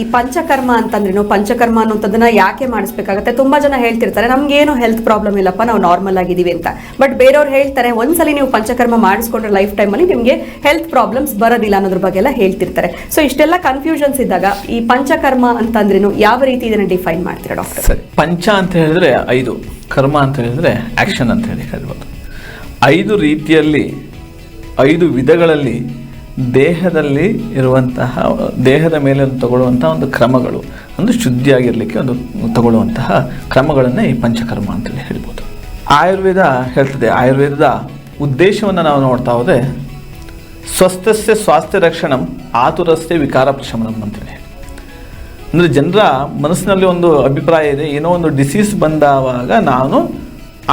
ಈ ಪಂಚಕರ್ಮ ಅಂತಂದ್ರೇನು ಪಂಚಕರ್ಮ ಅನ್ನೋಂಥದ್ದನ್ನ ಯಾಕೆ ಮಾಡಿಸ್ಬೇಕಾಗತ್ತೆ? ತುಂಬಾ ಜನ ಹೇಳ್ತಿರ್ತಾರೆ, ನಮ್ಗೇನು ಹೆಲ್ತ್ ಪ್ರಾಬ್ಲಮ್ ಇಲ್ಲಪ್ಪ, ನಾವು ನಾರ್ಮಲ್ ಆಗಿದ್ದೀವಿ ಅಂತ. ಬಟ್ ಬೇರೆಯವ್ರು ಹೇಳ್ತಾರೆ, ಒಂದ್ಸಲಿ ನೀವು ಪಂಚಕರ್ಮ ಮಾಡಿಸ್ಕೊಂಡ್ರೆ ಲೈಫ್ ಟೈಮಲ್ಲಿ ನಿಮಗೆ ಹೆಲ್ತ್ ಪ್ರಾಬ್ಲಮ್ಸ್ ಬರೋದಿಲ್ಲ ಅನ್ನೋದ್ರ ಬಗ್ಗೆ ಎಲ್ಲ ಹೇಳ್ತಿರ್ತಾರೆ. ಸೊ ಇಷ್ಟೆಲ್ಲ ಕನ್ಫ್ಯೂಷನ್ಸ್ ಇದ್ದಾಗ ಈ ಪಂಚಕರ್ಮ ಅಂತಂದ್ರೇನು ಯಾವ ರೀತಿ ಇದನ್ನ ಡಿಫೈನ್ ಮಾಡ್ತೀರಾ ಡಾಕ್ಟರ್ ಸರಿ, ಪಂಚ ಅಂತ ಹೇಳಿದ್ರೆ ಐದು, ಕರ್ಮ ಅಂತ ಹೇಳಿದ್ರೆ ಆಕ್ಷನ್ ಅಂತ ಹೇಳಿ ಹೇಳ್ಬೋದು ಐದು ರೀತಿಯಲ್ಲಿ, ಐದು ವಿಧಗಳಲ್ಲಿ ದೇಹದಲ್ಲಿ ಇರುವಂತಹ, ದೇಹದ ಮೇಲೆ ತಗೊಳ್ಳುವಂತಹ ಒಂದು ಕ್ರಮಗಳು, ಒಂದು ಶುದ್ಧಿಯಾಗಿರಲಿಕ್ಕೆ ಒಂದು ತಗೊಳ್ಳುವಂತಹ ಕ್ರಮಗಳನ್ನು ಈ ಪಂಚಕರ್ಮ ಅಂತೇಳಿ ಹೇಳ್ಬೋದು. ಆಯುರ್ವೇದ ಹೇಳ್ತದೆ, ಆಯುರ್ವೇದದ ಉದ್ದೇಶವನ್ನು ನಾವು ನೋಡ್ತಾ ಹೋದೆ ಸ್ವಸ್ಥಸ್ಯ ಸ್ವಾಸ್ಥ್ಯ ರಕ್ಷಣಂ, ಆತುರಸ್ಯ ವಿಕಾರ ಪ್ರಶಮನಂ ಅಂತೇಳಿ ಅಂದರೆ ಜನರ ಮನಸ್ಸಿನಲ್ಲಿ ಒಂದು ಅಭಿಪ್ರಾಯ ಇದೆ, ಏನೋ ಒಂದು ಡಿಸೀಸ್ ಬಂದಾವಾಗ ನಾನು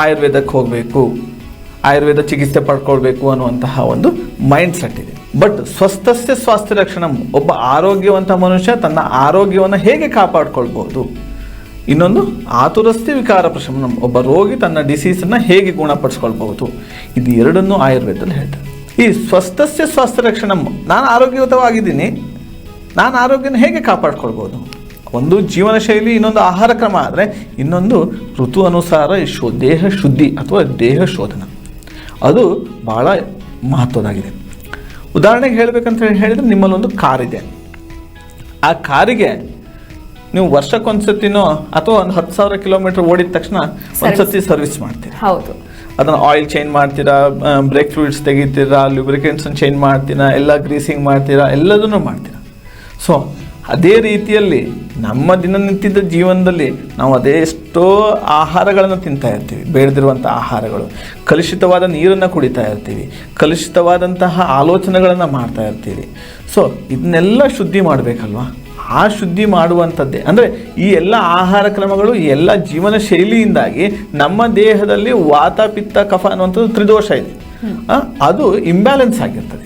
ಆಯುರ್ವೇದಕ್ಕೆ ಹೋಗಬೇಕು, ಆಯುರ್ವೇದ ಚಿಕಿತ್ಸೆ ಪಡ್ಕೊಳ್ಬೇಕು ಅನ್ನುವಂತಹ ಒಂದು ಮೈಂಡ್ ಸೆಟ್ ಇದೆ. ಬಟ್ ಸ್ವಸ್ಥಸ್ಯ ಸ್ವಾಸ್ಥ್ಯ ರಕ್ಷಣಂ ಒಬ್ಬ ಆರೋಗ್ಯವಂತ ಮನುಷ್ಯ ತನ್ನ ಆರೋಗ್ಯವನ್ನು ಹೇಗೆ ಕಾಪಾಡ್ಕೊಳ್ಬೋದು? ಇನ್ನೊಂದು ಆತುರಸ್ತಿ ವಿಕಾರ ಪ್ರಶಮನಂ ಒಬ್ಬ ರೋಗಿ ತನ್ನ ಡಿಸೀಸನ್ನು ಹೇಗೆ ಗುಣಪಡಿಸ್ಕೊಳ್ಬಹುದು? ಇದು ಎರಡನ್ನೂ ಆಯುರ್ವೇದದಲ್ಲಿ ಹೇಳ್ತಾರೆ. ಈ ಸ್ವಸ್ಥಸ್ಯ ಸ್ವಾಸ್ಥ್ಯ ರಕ್ಷಣಂ ನಾನು ಆರೋಗ್ಯಯುತವಾಗಿದ್ದೀನಿ, ನಾನು ಆರೋಗ್ಯನ ಹೇಗೆ ಕಾಪಾಡ್ಕೊಳ್ಬೋದು? ಒಂದು ಜೀವನ ಶೈಲಿ ಇನ್ನೊಂದು ಆಹಾರ ಕ್ರಮ ಆದರೆ, ಇನ್ನೊಂದು ಋತು ಅನುಸಾರ ಶೋ, ದೇಹ ಶುದ್ಧಿ ಅಥವಾ ದೇಹ ಶೋಧನ. ಅದು ಭಾಳ ಮಹತ್ವದಾಗಿದೆ. ಉದಾಹರಣೆಗೆ ಹೇಳಬೇಕಂತ ಹೇಳಿ ಹೇಳಿದರೆ ನಿಮ್ಮಲ್ಲೊಂದು ಕಾರಿದೆ ಆ ಕಾರಿಗೆ ನೀವು ವರ್ಷಕ್ಕೊಂದ್ಸತಿನೋ ಅಥವಾ ಒಂದು ಹತ್ತು ಸಾವಿರ ಕಿಲೋಮೀಟರ್ ಓಡಿದ ತಕ್ಷಣ ಒಂದ್ಸತಿ ಸರ್ವಿಸ್ ಮಾಡ್ತೀರಾ? ಹೌದು. ಅದನ್ನು ಆಯಿಲ್ ಚೇಂಜ್ ಮಾಡ್ತೀರಾ ಬ್ರೇಕ್ ಫ್ಲೂಯಿಡ್ಸ್ ತೆಗಿತೀರಾ ಲುಬ್ರಿಕೆಂಟ್ಸನ್ನು ಚೇಂಜ್ ಮಾಡ್ತೀರಾ ಎಲ್ಲ ಗ್ರೀಸಿಂಗ್ ಮಾಡ್ತೀರಾ ಎಲ್ಲದನ್ನು ಮಾಡ್ತೀರಾ. ಸೊ ಅದೇ ರೀತಿಯಲ್ಲಿ ನಮ್ಮ ದಿನನಿತ್ಯದ ಜೀವನದಲ್ಲಿ ನಾವು ಅದೆಷ್ಟೋ ಆಹಾರಗಳನ್ನು ತಿಂತಾ ಇರ್ತೀವಿ. ಬೇಡದಿರುವಂಥ ಆಹಾರಗಳು. ಕಲುಷಿತವಾದ ನೀರನ್ನು ಕುಡಿತಾ ಇರ್ತೀವಿ. ಕಲುಷಿತವಾದಂತಹ ಆಲೋಚನೆಗಳನ್ನು ಮಾಡ್ತಾ ಇರ್ತೀವಿ. ಸೊ ಇದನ್ನೆಲ್ಲ ಶುದ್ಧಿ ಮಾಡಬೇಕಲ್ವಾ? ಆ ಶುದ್ಧಿ ಮಾಡುವಂಥದ್ದೇ. ಅಂದರೆ ಈ ಎಲ್ಲ ಆಹಾರ ಕ್ರಮಗಳು ಈ ಎಲ್ಲ ಜೀವನ ಶೈಲಿಯಿಂದಾಗಿ ನಮ್ಮ ದೇಹದಲ್ಲಿ ವಾತ ಪಿತ್ತ ಕಫ ಅನ್ನುವಂಥದ್ದು ತ್ರಿದೋಷ ಇದೆ. ಅದು ಇಂಬ್ಯಾಲೆನ್ಸ್ ಆಗಿರ್ತದೆ.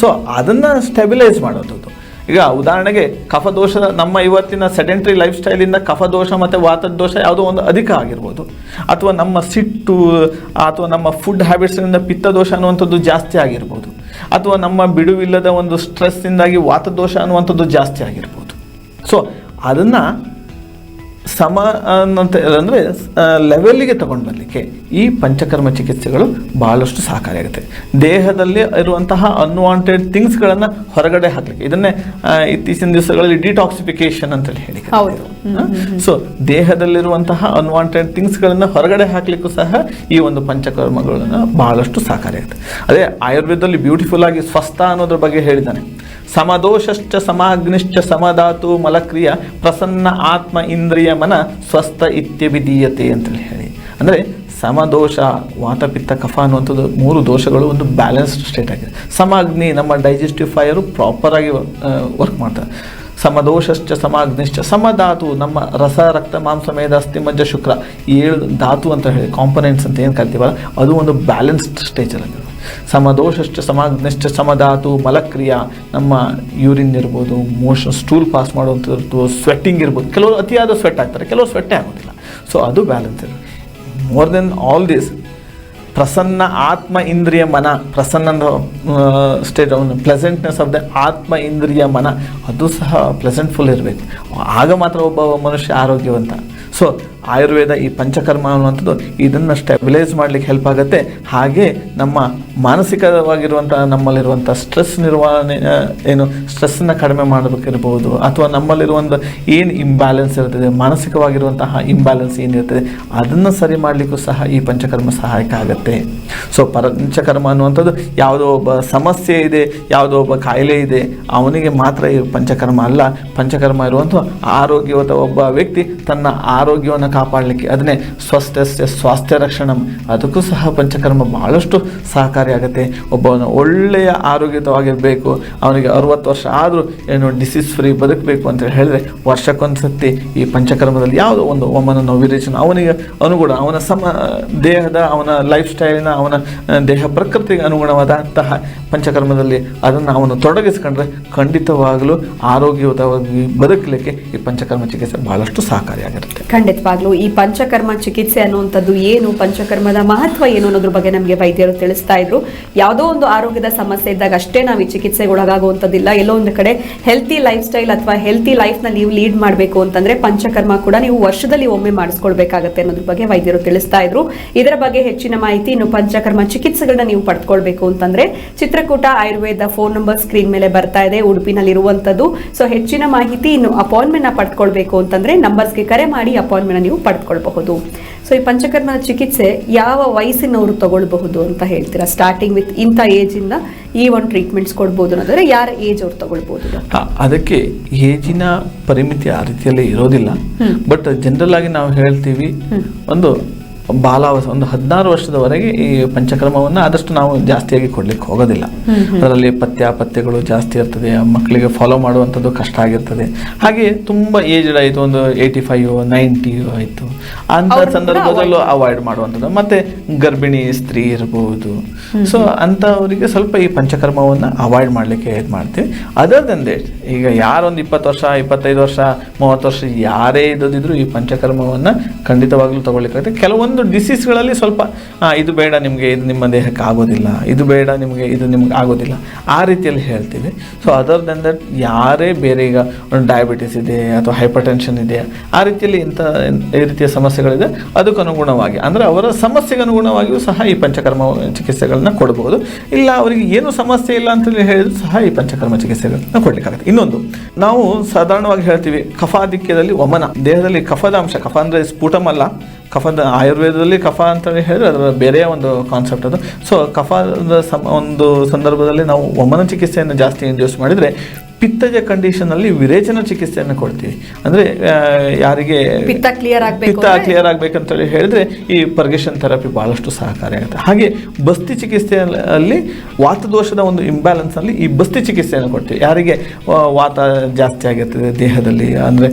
ಸೊ ಅದನ್ನು ಸ್ಟೆಬಿಲೈಸ್ ಮಾಡುವಂಥದ್ದು ಈಗ ಉದಾಹರಣೆಗೆ ಕಫದೋಷ ನಮ್ಮ ಇವತ್ತಿನ ಸೆಡೆಂಟ್ರಿ ಲೈಫ್ ಸ್ಟೈಲಿಂದ ಕಫದೋಷ ಮತ್ತು ವಾತದ ದೋಷ ಯಾವುದೋ ಒಂದು ಅಧಿಕ ಆಗಿರ್ಬೋದು. ಅಥವಾ ನಮ್ಮ ಸಿಟ್ಟು, ಅಥವಾ ನಮ್ಮ ಫುಡ್ ಹ್ಯಾಬಿಟ್ಸ್ನಿಂದ ಪಿತ್ತದೋಷ ಅನ್ನುವಂಥದ್ದು ಜಾಸ್ತಿ ಆಗಿರ್ಬೋದು. ಅಥವಾ ನಮ್ಮ ಬಿಡುವಿಲ್ಲದ ಒಂದು ಸ್ಟ್ರೆಸ್ಸಿಂದಾಗಿ ವಾತದೋಷ ಅನ್ನುವಂಥದ್ದು ಜಾಸ್ತಿ ಆಗಿರ್ಬೋದು. ಸೊ ಅದನ್ನು ಸಮ ಅಂತ ಅಂದರೆ ಲೆವೆಲ್ಲಿಗೆ ತಗೊಂಡು ಬರಲಿಕ್ಕೆ ಈ ಪಂಚಕರ್ಮ ಚಿಕಿತ್ಸೆಗಳು ಬಹಳಷ್ಟು ಸಹಕಾರಿಯಾಗುತ್ತೆ ದೇಹದಲ್ಲಿ ಇರುವಂತಹ ಅನ್ವಾಂಟೆಡ್ ಥಿಂಗ್ಸ್ಗಳನ್ನು ಹೊರಗಡೆ ಹಾಕಲಿಕ್ಕೆ. ಇದನ್ನೇ ಇತ್ತೀಚಿನ ದಿವಸಗಳಲ್ಲಿ ಡಿಟಾಕ್ಸಿಫಿಕೇಶನ್ ಅಂತೇಳಿ ಹೇಳಿ. ಸೊ ದೇಹದಲ್ಲಿರುವಂತಹ ಅನ್ವಾಂಟೆಡ್ ಥಿಂಗ್ಸ್ಗಳನ್ನು ಹೊರಗಡೆ ಹಾಕಲಿಕ್ಕೂ ಸಹ ಈ ಒಂದು ಪಂಚಕರ್ಮಗಳನ್ನು ಬಹಳಷ್ಟು ಸಹಕಾರಿಯಾಗುತ್ತೆ ಅದೇ ಆಯುರ್ವೇದದಲ್ಲಿ ಬ್ಯೂಟಿಫುಲ್ ಆಗಿ ಸ್ವಸ್ಥ ಅನ್ನೋದ್ರ ಬಗ್ಗೆ ಹೇಳಿದ್ದಾನೆ. ಸಮದೋಷಶ್ಚ ಸಮಾಗ್ನಿಶ್ಚ ಸಮಧಾತು ಮಲಕ್ರಿಯ ಪ್ರಸನ್ನ ಆತ್ಮ ಇಂದ್ರಿಯ ಮನ ಸ್ವಸ್ಥ ಇತ್ಯಭಿಧೀಯತೆ ಅಂತೇಳಿ ಹೇಳಿ. ಅಂದರೆ ಸಮದೋಷ, ವಾತಪಿತ್ತ, ಕಫ ಅನ್ನುವಂಥದ್ದು ಮೂರು ದೋಷಗಳು ಒಂದು ಬ್ಯಾಲೆನ್ಸ್ಡ್ ಸ್ಟೇಟ್ ಆಗಿದೆ. ಸಮಾಗ್ನಿ ನಮ್ಮ ಡೈಜೆಸ್ಟಿವ್ ಫೈರು ಪ್ರಾಪರಾಗಿ ವರ್ಕ್ ಮಾಡ್ತಾರೆ. ಸಮದೋಷಶ್ಚ ಸಮಾಗ್ನಿಶ್ಚ ಸಮಧಾತು ನಮ್ಮ ರಸ, ರಕ್ತ, ಮಾಂಸ, ಮೇಧ, ಅಸ್ಥಿ, ಮಜ್ಜ, ಶುಕ್ರ, ಏಳು ಧಾತು ಅಂತ ಹೇಳಿ ಕಾಂಪೊನೆಂಟ್ಸ್ ಅಂತ ಏನು ಕರಿತೀವಲ್ಲ, ಅದು ಒಂದು ಬ್ಯಾಲೆನ್ಸ್ಡ್ ಸ್ಟೇಜಲ್ಲಿ ಸಮದೋಷಶ್ಚ ಸಮಾಗ್ನಿಶ್ಚ ಸಮಧಾತು ಮಲಕ್ರಿಯ. ನಮ್ಮ ಯೂರಿನ್ ಇರ್ಬೋದು, ಮೋಷನ್ ಸ್ಟೂಲ್ ಪಾಸ್ ಮಾಡುವಂಥದ್ದು ಸ್ವೆಟ್ಟಿಂಗ್ ಇರ್ಬೋದು. ಕೆಲವರು ಅತಿಯಾದ ಸ್ವೆಟ್ ಆಗ್ತಾರೆ ಕೆಲವರು ಸ್ವೆಟ್ಟೇ ಆಗೋದಿಲ್ಲ. ಸೊ ಅದು ಬ್ಯಾಲೆನ್ಸ್ ಇದೆ ಮೋರ್ ದೆನ್ ಆಲ್ ದಿಸ್ ಪ್ರಸನ್ನ ಆತ್ಮ ಇಂದ್ರಿಯ ಮನ ಪ್ರಸನ್ನ ಸ್ಟೇಟ್ ಪ್ಲೆಸೆಂಟ್ನೆಸ್ ಆಫ್ ದ ಆತ್ಮ ಇಂದ್ರಿಯ ಮನ, ಅದು ಸಹ ಪ್ಲೆಸೆಂಟ್ಫುಲ್ ಇರಬೇಕು. ಆಗ ಮಾತ್ರ ಒಬ್ಬ ಮನುಷ್ಯ ಆರೋಗ್ಯವಂತ. ಸೊ ಆಯುರ್ವೇದ ಈ ಪಂಚಕರ್ಮ ಅನ್ನುವಂಥದ್ದು ಇದನ್ನು ಸ್ಟೆಬಿಲೈಸ್ ಮಾಡಲಿಕ್ಕೆ ಹೆಲ್ಪ್ ಆಗುತ್ತೆ. ಹಾಗೆ ನಮ್ಮ ಮಾನಸಿಕವಾಗಿರುವಂಥ ನಮ್ಮಲ್ಲಿರುವಂಥ ಸ್ಟ್ರೆಸ್ ನಿರ್ವಹಣೆ ಏನು ಸ್ಟ್ರೆಸ್ಸನ್ನು ಕಡಿಮೆ ಮಾಡಬೇಕಿರ್ಬೋದು, ಅಥವಾ ನಮ್ಮಲ್ಲಿರುವಂಥ ಏನು ಇಂಬ್ಯಾಲೆನ್ಸ್ ಇರ್ತದೆ, ಮಾನಸಿಕವಾಗಿರುವಂತಹ ಇಂಬ್ಯಾಲೆನ್ಸ್ ಏನಿರ್ತದೆ, ಅದನ್ನು ಸರಿ ಮಾಡಲಿಕ್ಕೂ ಸಹ ಈ ಪಂಚಕರ್ಮ ಸಹಾಯಕ ಆಗುತ್ತೆ. ಸೊ ಪಂಚಕರ್ಮ ಅನ್ನುವಂಥದ್ದು ಯಾವುದೋ ಒಬ್ಬ ಸಮಸ್ಯೆ ಇದೆ, ಯಾವುದೋ ಒಬ್ಬ ಕಾಯಿಲೆ ಇದೆ, ಅವನಿಗೆ ಮಾತ್ರ ಈ ಪಂಚಕರ್ಮ ಅಲ್ಲ. ಪಂಚಕರ್ಮ ಇರುವಂಥ ಆರೋಗ್ಯವಂತ ಒಬ್ಬ ವ್ಯಕ್ತಿ ತನ್ನ ಆರೋಗ್ಯವನ್ನು ಕಾಪಾಡಲಿಕ್ಕೆ. ಅದನ್ನೇ ಸ್ವಸ್ಥಸ್ಯ ಸ್ವಾಸ್ಥ್ಯ ರಕ್ಷಣೆ. ಅದಕ್ಕೂ ಸಹ ಪಂಚಕರ್ಮ ಬಹಳಷ್ಟು ಸಹಕಾರಿಯಾಗುತ್ತೆ ಒಬ್ಬವನು ಒಳ್ಳೆಯ ಆರೋಗ್ಯತವಾಗಿರಬೇಕು ಅವನಿಗೆ ಅರುವತ್ತು ವರ್ಷ ಆದರೂ ಏನು ಡಿಸೀಸ್ ಫ್ರೀ ಬದುಕಬೇಕು ಅಂತ ಹೇಳಿದ್ರೆ ವರ್ಷಕ್ಕೊಂದು ಸತಿ ಈ ಪಂಚಕರ್ಮದಲ್ಲಿ ಯಾವುದೋ ಒಂದು ಒಮ್ಮನ ವಿರೇಚನ ಅವನಿಗೆ ಅನುಗುಣ, ಅವನ ಸಮ, ದೇಹದ, ಅವನ ಲೈಫ್ ಸ್ಟೈಲಿನ ಅವನ ದೇಹ ಪ್ರಕೃತಿಗೆ ಅನುಗುಣವಾದಂತಹ ಪಂಚಕರ್ಮದಲ್ಲಿ ಅದನ್ನು ಅವನು ತೊಡಗಿಸ್ಕೊಂಡ್ರೆ ಖಂಡಿತವಾಗಲೂ ಆರೋಗ್ಯಯುತವಾಗಿ ಬದುಕಲಿಕ್ಕೆ ಈ ಪಂಚಕರ್ಮ ಚಿಕಿತ್ಸೆ ಬಹಳಷ್ಟು ಸಹಕಾರಿಯಾಗಿರುತ್ತೆ. ಖಂಡಿತವಾಗ್ಲೂ. ಇದ್ರು ಈ ಪಂಚಕರ್ಮ ಚಿಕಿತ್ಸೆ ಅನ್ನುವಂಥದ್ದು ಏನು, ಪಂಚಕರ್ಮದ ಮಹತ್ವ ಏನು ಅನ್ನೋದ್ರ ಬಗ್ಗೆ ನಮಗೆ ವೈದ್ಯರು ತಿಳಿಸ್ತಾ ಇದ್ರು. ಯಾವುದೋ ಒಂದು ಆರೋಗ್ಯದ ಸಮಸ್ಯೆ ಇದ್ದಾಗ ಅಷ್ಟೇ ನಾವು ಈ ಚಿಕಿತ್ಸೆಗೆ ಒಳಗಾಗುವಂಥದ್ದಿಲ್ಲ. ಎಲ್ಲೋ ಒಂದು ಕಡೆ ಹೆಲ್ತಿ ಲೈಫ್ ಸ್ಟೈಲ್ ಅಥವಾ ಹೆಲ್ತಿ ಲೈಫ್ನ ನೀವು ಲೀಡ್ ಮಾಡಬೇಕು ಅಂತಂದ್ರೆ ಪಂಚಕರ್ಮ ಕೂಡ ನೀವು ವರ್ಷದಲ್ಲಿ ಒಮ್ಮೆ ಮಾಡಿಸ್ಕೊಳ್ಬೇಕಾಗತ್ತೆ ಅನ್ನೋದ್ರ ಬಗ್ಗೆ ವೈದ್ಯರು ತಿಳಿಸ್ತಾ ಇದ್ರು. ಇದರ ಬಗ್ಗೆ ಹೆಚ್ಚಿನ ಮಾಹಿತಿ ಇನ್ನು ಪಂಚಕರ್ಮ ಚಿಕಿತ್ಸೆಗಳನ್ನ ನೀವು ಪಡ್ಕೊಳ್ಬೇಕು ಅಂತಂದ್ರೆ Chitrakoota Ayurveda phone number screen ಮೇಲೆ ಬರ್ತಾ ಇದೆ ಉಡುಪಿನಲ್ಲಿ ಇರುವಂತದ್ದು ಸೊ ಹೆಚ್ಚಿನ ಮಾಹಿತಿ ಇನ್ನು ಅಪಾಯಿಂಟ್ಮೆಂಟ್ನ ಪಡ್ಕೊಳ್ಬೇಕು ಅಂತಂದ್ರೆ ನಂಬರ್ಸ್ಗೆ ಕರೆ ಮಾಡಿ ಅಪಾಯಿಂಟ್ಮೆಂಟ್ ನೀವು ಪಡ್ಕೊಳ್ಬಹುದು ಸೊ ಈ ಪಂಚಕರ್ಮದ ಚಿಕಿತ್ಸೆ ಯಾವ ವಯಸ್ಸಿನವರು ತಗೊಳ್ಬಹುದು ಅಂತ ಹೇಳ್ತೀರಾ? ಸ್ಟಾರ್ಟಿಂಗ್ ವಿತ್ ಇಂಥ ಏಜ್ ಇಂದ ಈ ಒಂದು ಟ್ರೀಟ್ಮೆಂಟ್ಸ್ ಕೊಡ್ಬೋದು ಅನ್ನೋದ್ರೆ ಯಾರ ಏಜ್ ಅವ್ರು ತಗೊಳ್ಬೋದು ಅದಕ್ಕೆ ಏಜಿನ ಪರಿಮಿತಿ ಆ ರೀತಿಯಲ್ಲಿ ಇರೋದಿಲ್ಲ. ಬಟ್ ಜನರಲ್ ಆಗಿ ನಾವು ಹೇಳ್ತೀವಿ ಒಂದು ಬಾಲಾವಸ ಒಂದು ಹದಿನಾರು ವರ್ಷದವರೆಗೆ ಈ ಪಂಚಕ್ರಮವನ್ನು ಆದಷ್ಟು ನಾವು ಜಾಸ್ತಿಯಾಗಿ ಕೊಡ್ಲಿಕ್ಕೆ ಹೋಗೋದಿಲ್ಲ. ಅದರಲ್ಲಿ ಪಥ್ಯ ಪಥ್ಯಗಳು ಜಾಸ್ತಿ ಇರ್ತದೆ ಮಕ್ಕಳಿಗೆ ಫಾಲೋ ಮಾಡುವಂಥದ್ದು ಕಷ್ಟ ಆಗಿರ್ತದೆ. ಹಾಗೆ ತುಂಬ ಏಜ್ಡ್ ಆಯಿತು ಒಂದು ಏಯ್ಟಿ ಫೈವ್ ನೈಂಟಿ ಆಯಿತು ಅಂತ ಅವ್ರನ್ನ ಸಂದರ್ಭದಲ್ಲೂ ಅವಾಯ್ಡ್ ಮಾಡುವಂಥದ್ದು. ಮತ್ತೆ ಗರ್ಭಿಣಿ ಸ್ತ್ರೀ ಇರಬಹುದು ಸೊ ಅಂಥವರಿಗೆ ಸ್ವಲ್ಪ ಈ ಪಂಚಕರ್ಮವನ್ನು ಅವಾಯ್ಡ್ ಮಾಡಲಿಕ್ಕೆ ಇದು ಮಾಡ್ತೀವಿ. ಅದರ್ ದನ್ ದೇಟ್ ಈಗ ಯಾರೊಂದು ಇಪ್ಪತ್ತು ವರ್ಷ, ಇಪ್ಪತ್ತೈದು ವರ್ಷ, ಮೂವತ್ತು ವರ್ಷ ಯಾರೇ ಇದ್ದಿದ್ರು ಈ ಪಂಚಕರ್ಮವನ್ನು ಖಂಡಿತವಾಗ್ಲೂ ತಗೊಳ್ಳಿಕ್ಕಾಗುತ್ತೆ. ಕೆಲವೊಂದು ಡಿಸೀಸ್ಗಳಲ್ಲಿ ಸ್ವಲ್ಪ ಇದು ಬೇಡ ನಿಮಗೆ, ಇದು ನಿಮ್ಮ ದೇಹಕ್ಕೆ ಆಗೋದಿಲ್ಲ, ಇದು ಬೇಡ ನಿಮಗೆ, ಇದು ನಿಮ್ಗೆ ಆಗೋದಿಲ್ಲ. ಆ ರೀತಿಯಲ್ಲಿ ಹೇಳ್ತೀವಿ. ಸೊ ಅದರ್ ದನ್ ದಟ್ ಯಾರೇ ಬೇರೆ ಈಗ ಒಂದು ಡಯಾಬಿಟಿಸ್ ಇದೆ ಅಥವಾ ಹೈಪರ್ ಟೆನ್ಷನ್ ಇದೆ, ಆ ರೀತಿಯಲ್ಲಿ ಇಂಥ, ಈ ರೀತಿಯ ಸಮಸ್ಯೆಗಳಿದೆ, ಅದಕ್ಕೆ ಅನುಗುಣವಾಗಿ. ಅಂದರೆ ಅವರ ಸಮಸ್ಯೆಗೆ ಅನುಗುಣವಾಗಿಯೂ ಸಹ ಈ ಪಂಚಕರ್ಮ ಚಿಕಿತ್ಸೆಗಳನ್ನ ಕೊಡಬಹುದು ಇಲ್ಲ, ಅವರಿಗೆ ಏನು ಸಮಸ್ಯೆ ಇಲ್ಲ ಅಂತ ಹೇಳಿದ್ರು ಸಹ ಈ ಪಂಚಕರ್ಮ ಚಿಕಿತ್ಸೆಗಳನ್ನ ಕೊಡ್ಲಿಕ್ಕಾಗುತ್ತೆ. ಇನ್ನೊಂದು, ನಾವು ಸಾಧಾರಣವಾಗಿ ಹೇಳ್ತೀವಿ ಕಫಾಧಿಕ್ಯದಲ್ಲಿ ವಮನ. ದೇಹದಲ್ಲಿ ಕಫದ ಅಂಶ ಕಫ ಅಂದರೆ ಸ್ಫುಟಮಲ್ಲ, ಕಫದ ಆಯುರ್ವೇದದಲ್ಲಿ ಕಫ ಅಂತ ಹೇಳಿದ್ರೆ ಅದರ ಬೇರೆಯ ಒಂದು ಕಾನ್ಸೆಪ್ಟ್ ಅದು. ಸೊ ಕಫದ ಸಮ ಒಂದು ಸಂದರ್ಭದಲ್ಲಿ ನಾವು ವಮನ ಚಿಕಿತ್ಸೆಯನ್ನು ಜಾಸ್ತಿ ಇಂಡ್ಯೂಸ್ ಮಾಡಿದರೆ ಪಿತ್ತಜ ಕಂಡೀಷನಲ್ಲಿ ವಿರೇಚನ ಚಿಕಿತ್ಸೆಯನ್ನು ಕೊಡ್ತೀವಿ. ಅಂದರೆ ಯಾರಿಗೆ ಪಿತ್ತ ಕ್ಲಿಯರ್ ಆಗಬೇಕು ಪಿತ್ತ ಕ್ಲಿಯರ್ ಆಗ್ಬೇಕಂತೇಳಿ ಹೇಳಿದ್ರೆ ಈ ಪರ್ಗೇಷನ್ ಥೆರಪಿ ಬಹಳಷ್ಟು ಸಹಕಾರಿಯಾಗುತ್ತೆ ಹಾಗೆ ಬಸ್ತಿ ಚಿಕಿತ್ಸೆಯಲ್ಲಿ ವಾತದೋಷದ ಒಂದು ಇಂಬ್ಯಾಲೆನ್ಸ್ ಅಲ್ಲಿ ಈ ಬಸ್ತಿ ಚಿಕಿತ್ಸೆಯನ್ನು ಕೊಡ್ತೀವಿ. ಯಾರಿಗೆ ವಾತ ಜಾಸ್ತಿ ಆಗಿರ್ತದೆ ದೇಹದಲ್ಲಿ ಅಂದರೆ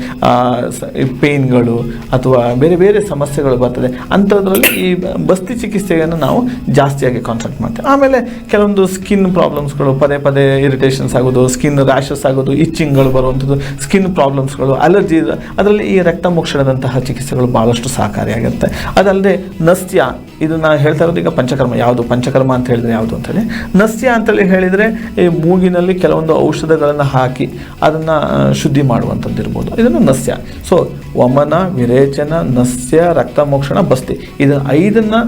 ಪೇನ್ಗಳು ಅಥವಾ ಬೇರೆ ಬೇರೆ ಸಮಸ್ಯೆಗಳು ಬರ್ತದೆ ಅಂಥದ್ರಲ್ಲಿ ಈ ಬಸ್ತಿ ಚಿಕಿತ್ಸೆಯನ್ನು ನಾವು ಜಾಸ್ತಿಯಾಗಿ ಕಾನ್ಸಂಟ್ರೇಟ್ ಮಾಡ್ತೀವಿ. ಆಮೇಲೆ ಕೆಲವೊಂದು ಸ್ಕಿನ್ ಪ್ರಾಬ್ಲಮ್ಸ್ಗಳು ಪದೇ ಪದೇ ಇರಿಟೇಷನ್ಸ್ ಆಗೋದು ಸ್ಕಿನ್ ರ್ಯಾಷಸ್ ಆಗೋದು ಇಚ್ಚಿಂಗ್ಗಳು ಬರುವಂಥದ್ದು ಸ್ಕಿನ್ ಪ್ರಾಬ್ಲಮ್ಸ್ಗಳು ಅಲರ್ಜಿ ಅದರಲ್ಲಿ ಈ ರಕ್ತ ಮುಕ್ಷಣದಂತಹ ಚಿಕಿತ್ಸೆಗಳು ಭಾಳಷ್ಟು ಸಹಕಾರಿಯಾಗಿರುತ್ತೆ ಅದಲ್ಲದೆ ನಸ್ಯ ಇದನ್ನ ಹೇಳ್ತಾ ಇರೋದು ಈಗ ಪಂಚಕರ್ಮ, ಯಾವುದು ಪಂಚಕರ್ಮ ಅಂತ ಹೇಳಿದ್ರೆ ಯಾವುದು ಅಂತೇಳಿ ನಸ್ಯ ಅಂತೇಳಿ ಹೇಳಿದರೆ ಈ ಮೂಗಿನಲ್ಲಿ ಕೆಲವೊಂದು ಔಷಧಗಳನ್ನು ಹಾಕಿ ಅದನ್ನು ಶುದ್ಧಿ ಮಾಡುವಂಥದ್ದು ಇರ್ಬೋದು. ಇದನ್ನು ನಸ್ಯ. ಸೊ ವಮನ, ವಿರೇಚನ, ನಸ್ಯ, ರಕ್ತ ಮೋಕ್ಷಣ, ಬಸ್ತಿ. ಇದು ಐದನ್ನು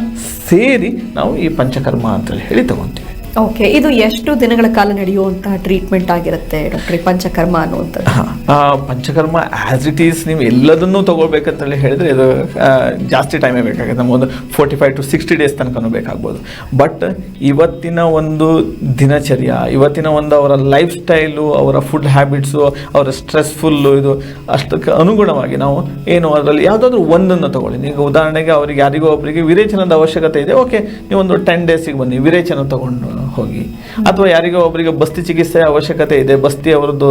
ಸೇರಿ ನಾವು ಈ ಪಂಚಕರ್ಮ ಅಂತೇಳಿ ಹೇಳಿ ತಗೊತೀವಿ. ಓಕೆ ಇದು ಎಷ್ಟು ದಿನಗಳ ಕಾಲ ನಡೆಯುವಂತಹ ಟ್ರೀಟ್ಮೆಂಟ್ ಆಗಿರುತ್ತೆ ಡಾಕ್ಟರ್ ಪಂಚಕರ್ಮ ಅನ್ನುವಂಥದ್ದು? ಪಂಚಕರ್ಮ ಆಸ್ ಇಟ್ ಈಸ್ ನೀವು ಎಲ್ಲದನ್ನೂ ತಗೊಳ್ಬೇಕಂತೇಳಿ ಹೇಳಿದ್ರೆ ಇದು ಜಾಸ್ತಿ ಟೈಮೇ ಬೇಕಾಗುತ್ತೆ. ಒಂದು forty five to sixty days ತನಕನೂ ಬೇಕಾಗ್ಬೋದು. ಬಟ್ ಇವತ್ತಿನ ಒಂದು ದಿನಚರ್ಯ, ಇವತ್ತಿನ ಒಂದು ಅವರ ಲೈಫ್ ಸ್ಟೈಲು ಅವರ ಫುಡ್ ಹ್ಯಾಬಿಟ್ಸು ಅವರ ಸ್ಟ್ರೆಸ್ಫುಲ್ಲು ಇದು, ಅಷ್ಟಕ್ಕೆ ಅನುಗುಣವಾಗಿ ನಾವು ಏನು ಅದರಲ್ಲಿ ಯಾವುದಾದ್ರೂ ಒಂದನ್ನು ತಗೊಳ್ಳಿ. ನೀವು ಉದಾಹರಣೆಗೆ ಅವರಿಗೆ ಯಾರಿಗೋ ಒಬ್ಬರಿಗೆ ವಿರೇಚನದ ಅವಶ್ಯಕತೆ ಇದೆ ಓಕೆ ನೀವು ಒಂದು ಟೆನ್ ಡೇಸಿಗೆ ಬನ್ನಿ, ವಿರೇಚನ ತಗೊಂಡು. ಹೋಗಿ. ಅಥವಾ ಯಾರಿಗೋ ಒಬ್ಬರಿಗೆ ಬಸ್ತಿ ಚಿಕಿತ್ಸೆ ಅವಶ್ಯಕತೆ ಇದೆ, ಬಸ್ತಿ ಅವರದ್ದು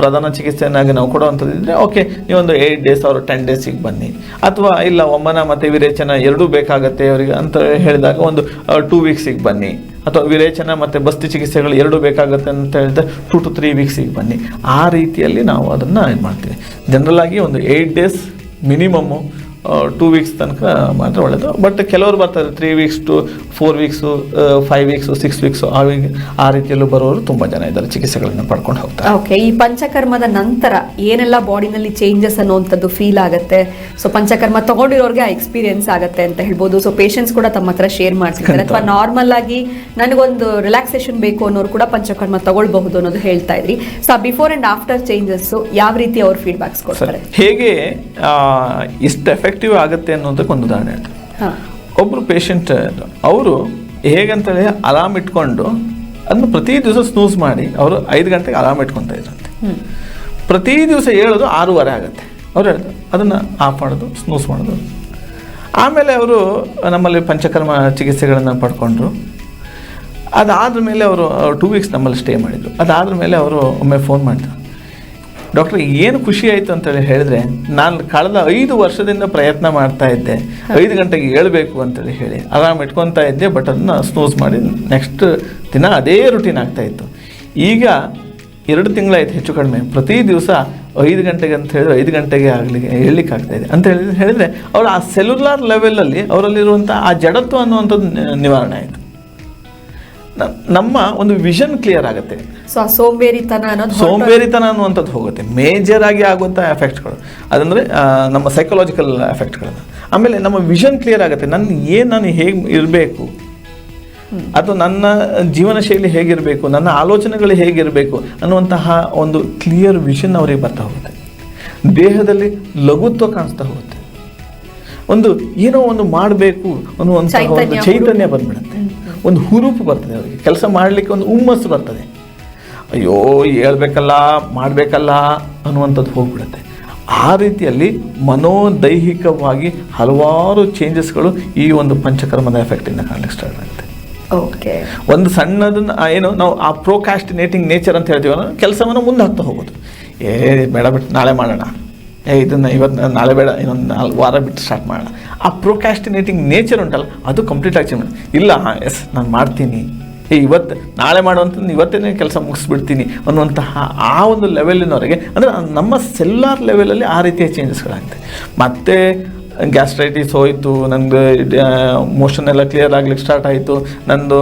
ಪ್ರಧಾನ ಚಿಕಿತ್ಸೆಯನ್ನಾಗಿ ನಾವು ಕೊಡುವಂಥದ್ದು ಇದ್ರೆ, ಓಕೆ, ನೀವೊಂದು ಏಯ್ಟ್ ಡೇಸ್ ಅವರು ಟೆನ್ ಡೇಸಿಗೆ ಬನ್ನಿ. ಅಥವಾ ಇಲ್ಲ, ಒಮ್ಮನ ಮತ್ತು ವಿರೇಚನ ಎರಡೂ ಬೇಕಾಗತ್ತೆ ಅವರಿಗೆ ಅಂತ ಹೇಳಿದಾಗ ಒಂದು ಟೂ ವೀಕ್ಸಿಗೆ ಬನ್ನಿ. ಅಥವಾ ವಿರೇಚನ ಮತ್ತು ಬಸ್ತಿ ಚಿಕಿತ್ಸೆಗಳು ಎರಡೂ ಬೇಕಾಗುತ್ತೆ ಅಂತ ಹೇಳಿದ್ರೆ ಟೂ ಟು ತ್ರೀ ವೀಕ್ಸಿಗೆ ಬನ್ನಿ. ಆ ರೀತಿಯಲ್ಲಿ ನಾವು ಅದನ್ನು ಇದು ಮಾಡ್ತೀವಿ. ಜನರಲ್ ಆಗಿ ಒಂದು eight days minimum two weeks ತನಕ ಮಾತ್ರ ಒಳ್ಳೆಯದು ಬಟ್ ಕೆಲವರು ಬರ್ತಾರೆ three weeks to four weeks five weeks six weeks ಆ ವೀಕ್ ಆ ರೀತಿಯಲ್ಲೂ ಬರೋರು ತುಂಬ ಜನ ಇದ್ದಾರೆ ಚಿಕಿತ್ಸೆಗಳನ್ನು ಪಡ್ಕೊಂಡು ಹೋಗ್ತಾರೆ ಓಕೆ ಈ ಪಂಚಕರ್ಮದ ನಂತರ ಏನೆಲ್ಲ ಬಾಡಿನಲ್ಲಿ ಚೇಂಜಸ್ ಅನ್ನುವಂಥದ್ದು ಫೀಲ್ ಆಗುತ್ತೆ? ಸೊ ಪಂಚಕರ್ಮ ತಗೊಂಡಿರೋರ್ಗೆ ಆ ಎಕ್ಸ್ಪೀರಿಯನ್ಸ್ ಆಗುತ್ತೆ ಅಂತ ಹೇಳ್ಬೋದು. ಸೊ ಪೇಷಂಟ್ಸ್ ಕೂಡ ತಮ್ಮ ಹತ್ರ ಶೇರ್ ಮಾಡ್ತಿದ್ದಾರೆ ಅಥವಾ ನಾರ್ಮಲ್ ಆಗಿ ನನಗೊಂದು ರಿಲ್ಯಾಕ್ಸೇಷನ್ ಬೇಕು ಅನ್ನೋರು ಕೂಡ ಪಂಚಕರ್ಮ ತಗೊಳ್ಬಹುದು ಅನ್ನೋದು ಹೇಳ್ತಾ ಇದ್ರಿ. So before and after changes ಯಾವ ರೀತಿ ಅವ್ರು ಫೀಡ್ಬ್ಯಾಕ್ಸ್ ಕೊಡ್ತಾರೆ? ಹೇಗೆ ಇಷ್ಟು ಎಫೆಕ್ಟಿವ್ ಆಗುತ್ತೆ ಅನ್ನೋದಕ್ಕೆ ಒಂದು ಉದಾಹರಣೆ ಹೇಳ್ತಾರೆ ಒಬ್ಬರು ಪೇಷಂಟ್ ಅವರು ಹೇಗಂತೇಳಿ ಅಲಾರ್ಮ್ ಇಟ್ಕೊಂಡು ಅದನ್ನು ಪ್ರತಿ ದಿವಸ ಸ್ನೂಸ್ ಮಾಡಿ ಅವರು ಐದು ಗಂಟೆಗೆ ಅಲಾರ್ಮ್ ಇಟ್ಕೊತಾ ಇದ್ರಂತೆ. ಪ್ರತಿ ದಿವಸ ಹೇಳೋದು ಆರೂವರೆ ಆಗುತ್ತೆ. ಅವ್ರು ಹೇಳಿದ್ರು ಅದನ್ನು ಆಫ್ ಮಾಡೋದು ಸ್ನೂಸ್ ಮಾಡೋದು. ಆಮೇಲೆ ಅವರು ನಮ್ಮಲ್ಲಿ ಪಂಚಕರ್ಮ ಚಿಕಿತ್ಸೆಗಳನ್ನು ಪಡ್ಕೊಂಡ್ರು. ಅದಾದ ಮೇಲೆ ಅವರು ಟೂ ವೀಕ್ಸ್ ನಮ್ಮಲ್ಲಿ ಸ್ಟೇ ಮಾಡಿದರು. ಅದಾದ ಮೇಲೆ ಅವರು ಒಮ್ಮೆ ಫೋನ್ ಮಾಡಿದ್ರು ಡಾಕ್ಟರ್ ಏನು ಖುಷಿ ಆಯಿತು ಅಂತೇಳಿ ಹೇಳಿದ್ರೆ ನಾನು ಕಳೆದ ಐದು ವರ್ಷದಿಂದ ಪ್ರಯತ್ನ ಮಾಡ್ತಾ ಇದ್ದೆ. ಐದು ಗಂಟೆಗೆ ಏಳಬೇಕು ಅಂತೇಳಿ ಹೇಳಿ ಆರಾಮ್ ಇಟ್ಕೊತಾ ಇದ್ದೆ ಬಟ್ ಅದನ್ನ ಸ್ನೂಸ್ ಮಾಡಿ ನೆಕ್ಸ್ಟ್ ದಿನ ಅದೇ ರುಟೀನ್ ಆಗ್ತಾ ಇತ್ತು. ಈಗ ಎರಡು ತಿಂಗಳಾಯ್ತು ಹೆಚ್ಚು ಕಡಿಮೆ. ಪ್ರತಿ ದಿವಸ ಐದು ಗಂಟೆಗೆ ಅಂತ ಹೇಳಿದ್ರೆ ಐದು ಗಂಟೆಗೆ ಆಗಲಿ ಹೇಳಲಿಕ್ಕೆ ಆಗ್ತಾ ಇದೆ. ಅಂತ ಹೇಳಿದ್ರೆ ಹೇಳಿದರೆ ಅವರು ಆ ಸೆಲ್ಯುಲಾರ್ ಲೆವೆಲಲ್ಲಿ ಅವರಲ್ಲಿರುವಂಥ ಆ ಜಡತ್ವ ಅನ್ನುವಂಥದ್ದು ನಿವಾರಣೆ ಆಯಿತು. ನಮ್ಮ ಒಂದು ವಿಷನ್ ಕ್ಲಿಯರ್ ಆಗುತ್ತೆ. ಸೊ ಆ ಸೋಂಬೇರಿತನ ಅನ್ನೋದು. ಸೋಂಬೇರಿತನ ಅನ್ನುವಂಥದ್ದು ಹೋಗುತ್ತೆ. ಮೇಜರ್ ಆಗಿ ಆಗುವಂಥ ಎಫೆಕ್ಟ್ಗಳು ಅದಂದರೆ ನಮ್ಮ ಸೈಕಲಾಜಿಕಲ್ ಎಫೆಕ್ಟ್ಗಳನ್ನು ಆಮೇಲೆ ನಮ್ಮ ವಿಷನ್ ಕ್ಲಿಯರ್ ಆಗುತ್ತೆ. ನನ್ನ ಏನು ನಾನು ಹೇಗೆ ಇರಬೇಕು? ಅಥವಾ ನನ್ನ ಜೀವನ ಶೈಲಿ ಹೇಗಿರಬೇಕು? ನನ್ನ ಆಲೋಚನೆಗಳು ಹೇಗಿರಬೇಕು? ಅನ್ನುವಂತಹ ಒಂದು ಕ್ಲಿಯರ್ ವಿಷನ್ ಅವರಿಗೆ ಬರ್ತಾ ಹೋಗುತ್ತೆ. ದೇಹದಲ್ಲಿ ಲಘುತ್ವ ಕಾಣಿಸ್ತಾ ಹೋಗುತ್ತೆ. ಒಂದು ಏನೋ ಒಂದು ಮಾಡಬೇಕು ಅನ್ನುವಂತಹ ಒಂದು ಚೈತನ್ಯ ಬಂದ್ಬಿಡುತ್ತೆ. ಒಂದು ಹುರುಪು ಬರ್ತದೆ ಅವರಿಗೆ. ಕೆಲಸ ಮಾಡಲಿಕ್ಕೆ ಒಂದು ಹುಮ್ಮಸ್ಸು ಬರ್ತದೆ. ಅಯ್ಯೋ ಹೇಳ್ಬೇಕಲ್ಲ ಮಾಡಬೇಕಲ್ಲ ಅನ್ನುವಂಥದ್ದು ಹೋಗ್ಬಿಡುತ್ತೆ. ಆ ರೀತಿಯಲ್ಲಿ ಮನೋದೈಹಿಕವಾಗಿ ಹಲವಾರು ಚೇಂಜಸ್ಗಳು ಈ ಒಂದು ಪಂಚಕರ್ಮದ ಎಫೆಕ್ಟಿಂದ ಕಾಣಲಿಕ್ಕೆ ಸ್ಟಾರ್ಟ್ ಆಗುತ್ತೆ. ಓಕೆ ಒಂದು ಸಣ್ಣದನ್ನ ಏನು ನಾವು ಆ ಪ್ರೋಕಾಸ್ಟಿನೇಟಿಂಗ್ ನೇಚರ್ ಅಂತ ಹೇಳ್ತೀವಲ್ಲ ಕೆಲಸವನ್ನು ಮುಂದೆ ಹಾಕ್ತಾ ಹೋಗೋದು. ಏ ಬೇಡ ಬಿಟ್ಟು ನಾಳೆ ಮಾಡೋಣ. ಏ, ಇದನ್ನು ಇವತ್ತು ನಾಳೆ ಬೇಡ, ಇನ್ನೊಂದು ನಾಲ್ಕು ವಾರ ಬಿಟ್ಟು ಸ್ಟಾರ್ಟ್ ಮಾಡೋಣ. ಆ ಪ್ರೊಕ್ಯಾಸ್ಟಿನೇಟಿಂಗ್ ನೇಚರ್ ಉಂಟಲ್ಲ, ಅದು ಕಂಪ್ಲೀಟ್ ಆಗಿ ಚೇಂಜ್ ಇಲ್ಲ ಎಸ್, ನಾನು ಮಾಡ್ತೀನಿ. ಏ, ಇವತ್ತು ನಾಳೆ ಮಾಡುವಂಥದ್ದು ಇವತ್ತೇ ಕೆಲಸ ಮುಗಿಸ್ಬಿಡ್ತೀನಿ ಅನ್ನುವಂತಹ ಆ ಒಂದು ಲೆವೆಲಿನವರೆಗೆ ಅಂದರೆ ನಮ್ಮ ಸೆಲ್ಲಾರ್ ಲೆವೆಲಲ್ಲಿ ಆ ರೀತಿಯ ಚೇಂಜಸ್ಗಳಾಗುತ್ತೆ ಮತ್ತು ಗ್ಯಾಸ್ಟ್ರೈಟಿಸ್ ಹೋಯಿತು ನಂದು ಮೋಷನ್ ಎಲ್ಲ ಕ್ಲಿಯರ್ ಆಗ್ಲಿಕ್ಕೆ ಸ್ಟಾರ್ಟ್ ಆಯಿತು. ನಂದು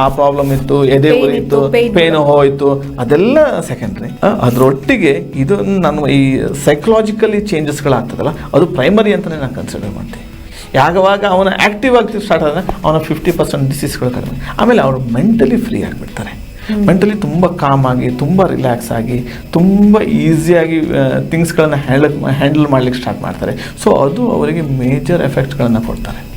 ಆ ಪ್ರಾಬ್ಲಮ್ ಇತ್ತು ಎದೆ ಇತ್ತು ಪೇನು ಹೋಯಿತು. ಅದೆಲ್ಲ ಸೆಕೆಂಡ್ರಿ ಅದರೊಟ್ಟಿಗೆ ಇದು ನಾನು ಈ ಸೈಕಲಾಜಿಕಲಿ ಚೇಂಜಸ್ಗಳಾಗ್ತದಲ್ಲ ಅದು ಪ್ರೈಮರಿ ಅಂತಲೇ ನಾನು ಕನ್ಸಿಡರ್ ಮಾಡ್ತೀನಿ ಯಾವಾಗ ಅವನ ಆ್ಯಕ್ಟಿವ್ ಆಗ್ತಿ ಸ್ಟಾರ್ಟ್ ಆದರೆ ಅವನ ಫಿಫ್ಟಿ ಪರ್ಸೆಂಟ್ ಡಿಸೀಸ್ಗಳು ಕಡಿಮೆ. ಆಮೇಲೆ ಅವರು ಮೆಂಟಲಿ ಫ್ರೀ ಆಗಿಬಿಡ್ತಾರೆ. ಮೆಂಟಲಿ ತುಂಬ ಕಾಮ್ ಆಗಿ, ತುಂಬ ರಿಲ್ಯಾಕ್ಸ್ ಆಗಿ, ತುಂಬ ಈಸಿಯಾಗಿ ಥಿಂಗ್ಸ್ಗಳನ್ನ ಹ್ಯಾಂಡಲ್ ಹ್ಯಾಂಡಲ್ ಮಾಡ್ಲಿಕ್ಕೆ ಸ್ಟಾರ್ಟ್ ಮಾಡ್ತಾರೆ. ಸೊ ಅದು ಅವರಿಗೆ ಮೇಜರ್ ಎಫೆಕ್ಟ್ಗಳನ್ನು ಕೊಡ್ತಾರೆ.